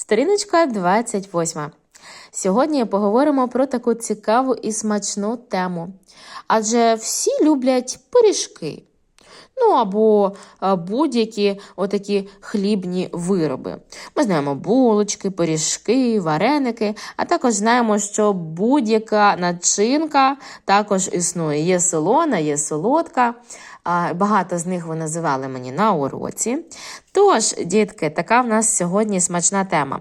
Сторіночка 28. Сьогодні поговоримо про таку цікаву і смачну тему. Адже всі люблять пиріжки. Ну або будь-які отакі хлібні вироби. Ми знаємо булочки, пиріжки, вареники, а також знаємо, що будь-яка начинка також існує. Є солона, є солодка. Багато з них ви називали мені на уроці. Тож, дітки, така в нас сьогодні смачна тема.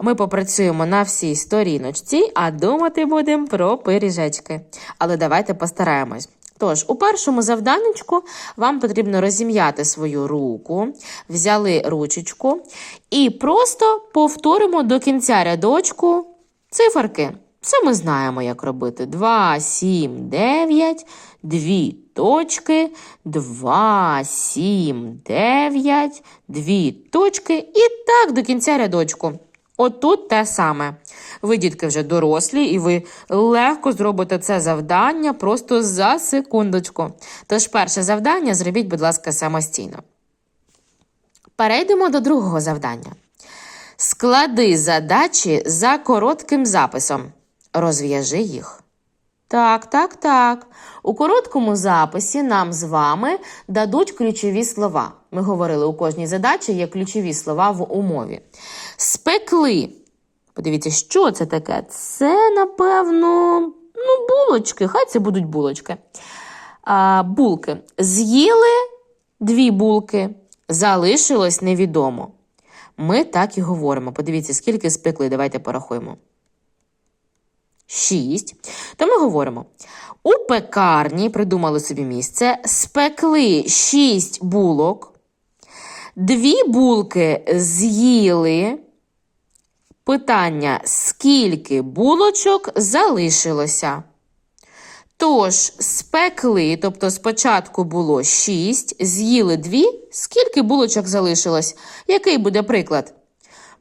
Ми попрацюємо на всій сторіночці, а думати будемо про пиріжечки. Але давайте постараємось. Тож, у першому завданнячку вам потрібно розім'яти свою руку, взяли ручечку і просто повторимо до кінця рядочку циферки. Це ми знаємо, як робити. 2, 7, 9, 2 точки, 2, 7, 9, 2 точки і так до кінця рядочку. Отут те саме. Ви, дітки, вже дорослі, і ви легко зробите це завдання просто за секундочку. Тож перше завдання зробіть, будь ласка, самостійно. Перейдемо до другого завдання. Склади задачі за коротким записом. Розв'яжи їх. Так, так, так. У короткому записі нам з вами дадуть ключові слова. Ми говорили, у кожній задачі є ключові слова в умові. Спекли. Подивіться, що це таке? Це, напевно, ну, булочки. Хай це будуть булочки. А, булки. З'їли дві булки, залишилось невідомо. Ми так і говоримо. Подивіться, скільки спекли. Давайте порахуємо. Шість. То ми говоримо: у пекарні придумали собі місце, спекли шість булок, дві булки з'їли. Питання: скільки булочок залишилося? Тож, спекли, тобто спочатку було 6, з'їли 2, скільки булочок залишилось? Який буде приклад?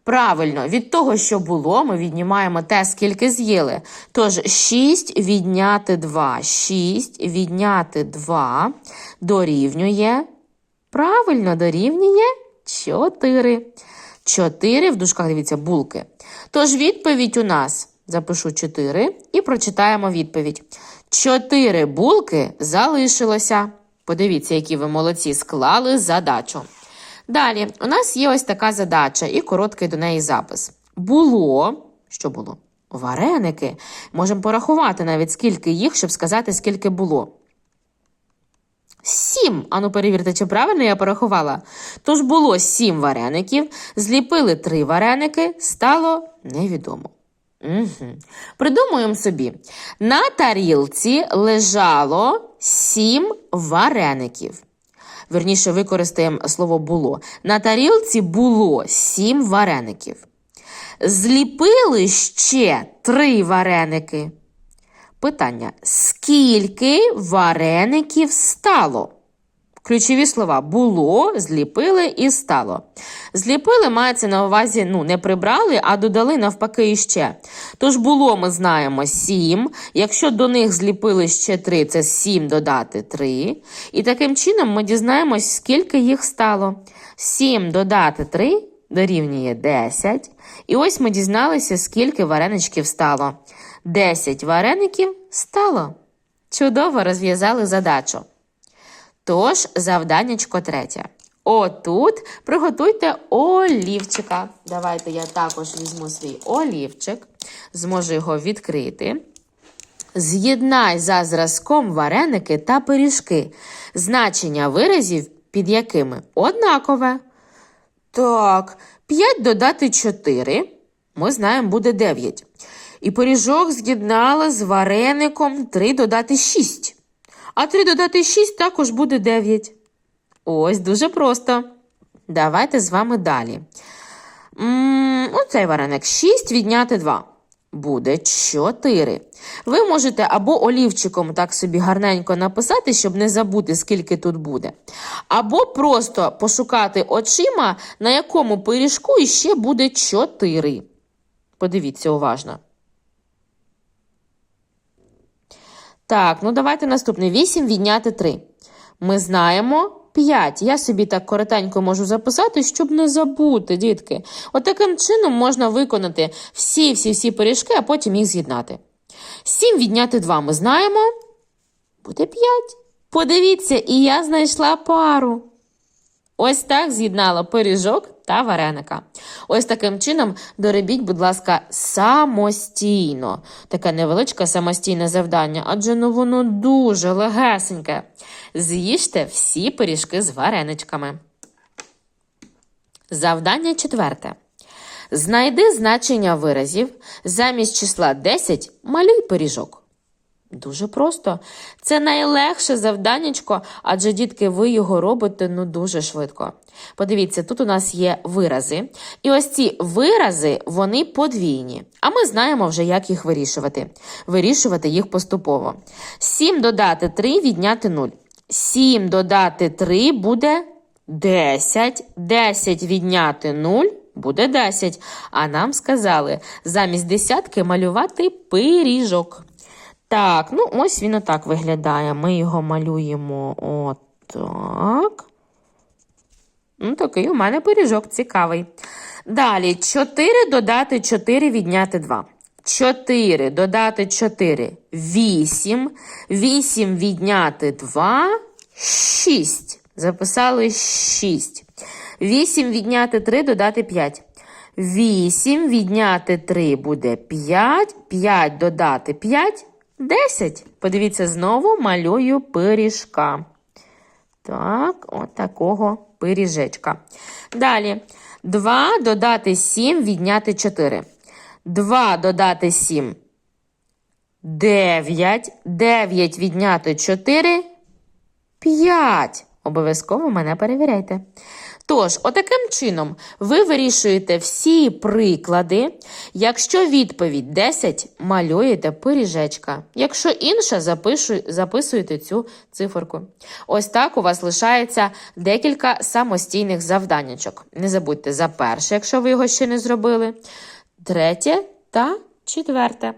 Правильно, від того, що було, ми віднімаємо те, скільки з'їли. Тож 6 відняти 2. 6 відняти 2 дорівнює. Правильно, дорівнює 4. 4 в дужках, дивіться, булки. Тож відповідь у нас запишу 4 і прочитаємо відповідь. 4 булки залишилося. Подивіться, які ви молодці склали задачу. Далі, у нас є ось така задача і короткий до неї запис. Було, що було? Вареники. Можемо порахувати навіть скільки їх, щоб сказати, скільки було. Сім. Ану, перевірте, чи правильно я порахувала. Тож було сім вареників, зліпили три вареники, стало невідомо. Угу. Придумуємо собі. На тарілці лежало сім вареників. Верніше використаємо слово було. На тарілці було сім вареників. Зліпили ще три вареники. Питання: скільки вареників стало? Ключові слова було, зліпили і стало. Зліпили мається на увазі, ну, не прибрали, а додали навпаки іще. Тож було, ми знаємо, 7. Якщо до них зліпили ще 3, це 7 додати 3. І таким чином ми дізнаємось, скільки їх стало. 7 додати 3 дорівнює 10. І ось ми дізналися, скільки вареничків стало. 10 вареників стало. Чудово розв'язали задачу. Тож, завданнячко третє. Отут приготуйте олівчика. Давайте я також візьму свій олівчик, зможу його відкрити. З'єднай за зразком вареники та пиріжки. Значення виразів під якими однакове. Так, 5 додати 4. Ми знаємо, буде 9. І пиріжок з'єднала з вареником 3 додати 6. А 3 додати 6 також буде 9. Ось дуже просто. Давайте з вами далі. М-м, Оцей вареник 6 відняти 2. Буде 4. Ви можете або олівчиком так собі гарненько написати, щоб не забути, скільки тут буде. Або просто пошукати очима, на якому пиріжку іще буде 4. Подивіться уважно. Так, ну давайте наступне. 8 відняти 3. Ми знаємо, 5. Я собі так коротенько можу записати, щоб не забути, дітки. От таким чином можна виконати всі-всі-всі пиріжки, а потім їх з'єднати. 7 відняти 2 ми знаємо. Буде 5. Подивіться, і я знайшла пару. Ось так з'єднала пиріжок та вареника. Ось таким чином доробіть, будь ласка, самостійно. Таке невеличке самостійне завдання, адже ну воно дуже легесеньке. З'їжте всі пиріжки з вареничками. Завдання четверте. Знайди значення виразів. Замість числа 10 малюй пиріжок. Дуже просто. Це найлегше завданнячко, адже дітки, ви його робите ну дуже швидко. Подивіться, тут у нас є вирази. І ось ці вирази, вони подвійні. А ми знаємо вже, як їх вирішувати. Вирішувати їх поступово. 7 додати 3 відняти 0. 7 додати 3 буде 10. 10 відняти 0 буде 10. А нам сказали замість десятки малювати пиріжок. Так, ну ось він отак виглядає. Ми його малюємо отак. Ну, такий у мене пиріжок цікавий. Далі 4 додати 4 відняти 2. 4 додати 4 8. 8 відняти 2 6. Записали 6. 8 відняти 3 додати 5. 8 відняти 3 буде 5. 5 додати 5 10. Подивіться, знову малюю пиріжка. Так, от такого пиріжечка. Далі. 2 додати 7, відняти 4. 2 додати 7. 9. 9 відняти 4. 5. Обов'язково мене перевіряйте. Тож, отаким чином ви вирішуєте всі приклади. Якщо відповідь 10, малюєте пиріжечка. Якщо інша, записуєте цю циферку. Ось так у вас лишається декілька самостійних завданнячок. Не забудьте за перше, якщо ви його ще не зробили, третє та четверте.